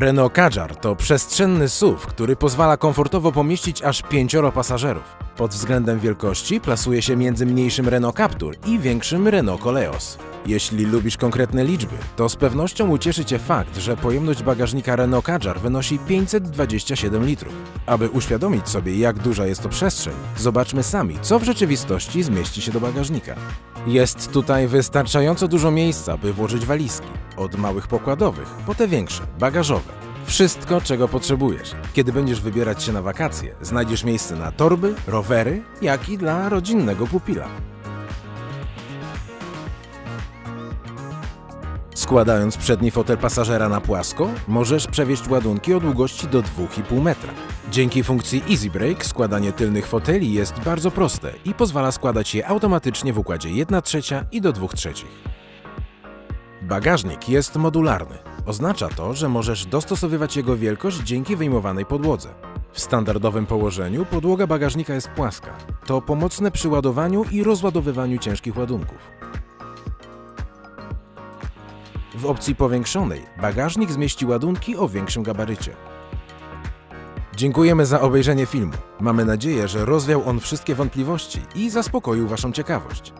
Renault Kadjar to przestrzenny SUV, który pozwala komfortowo pomieścić aż pięcioro pasażerów. Pod względem wielkości plasuje się między mniejszym Renault Captur i większym Renault Koleos. Jeśli lubisz konkretne liczby, to z pewnością ucieszy Cię fakt, że pojemność bagażnika Renault Kadjar wynosi 527 litrów. Aby uświadomić sobie, jak duża jest to przestrzeń, zobaczmy sami, co w rzeczywistości zmieści się do bagażnika. Jest tutaj wystarczająco dużo miejsca, by włożyć walizki, od małych pokładowych po te większe, bagażowe. Wszystko, czego potrzebujesz. Kiedy będziesz wybierać się na wakacje, znajdziesz miejsce na torby, rowery, jak i dla rodzinnego pupila. Składając przedni fotel pasażera na płasko, możesz przewieźć ładunki o długości do 2,5 metra. Dzięki funkcji Easy Brake składanie tylnych foteli jest bardzo proste i pozwala składać je automatycznie w układzie 1 trzecia i do 2 trzecich. Bagażnik jest modularny. Oznacza to, że możesz dostosowywać jego wielkość dzięki wyjmowanej podłodze. W standardowym położeniu podłoga bagażnika jest płaska. To pomocne przy ładowaniu i rozładowywaniu ciężkich ładunków. W opcji powiększonej bagażnik zmieści ładunki o większym gabarycie. Dziękujemy za obejrzenie filmu. Mamy nadzieję, że rozwiał on wszystkie wątpliwości i zaspokoił Waszą ciekawość.